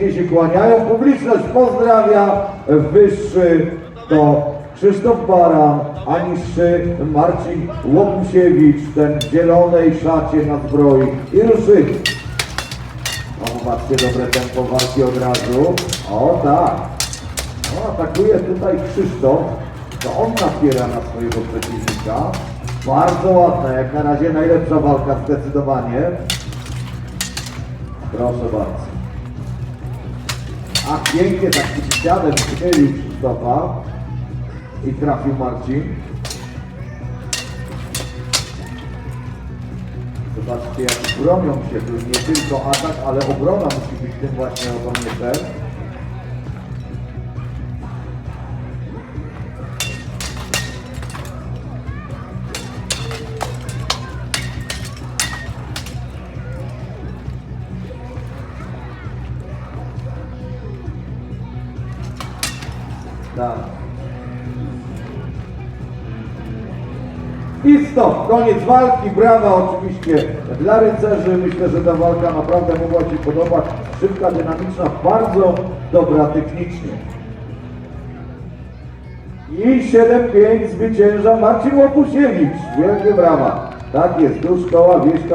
się kłaniają, publiczność pozdrawia, wyższy to Krzysztof Baran, a niższy Marcin Łopusiewicz, ten w zielonej szacie na zbroi i ruszyli. O, zobaczcie, dobre tempo walki od razu. O, tak. No, atakuje tutaj Krzysztof. To on napiera na swojego przeciwnika. Bardzo ładna, jak na razie najlepsza walka zdecydowanie. Proszę bardzo. A pięknie tak przysiadem przychylił Krzysztofa i trafił Marcin. Zobaczcie jak bronią się, nie tylko atak, ale obrona musi być tym właśnie obronieczem. Tak. I stop, koniec walki, brawa oczywiście dla rycerzy. Myślę, że ta walka naprawdę mogła Ci podobać. Szybka, dynamiczna, bardzo dobra technicznie. I 7-5 zwycięża Marcin Łopusiewicz. Wielkie brawa. Tak jest, tu szkoła wiejska.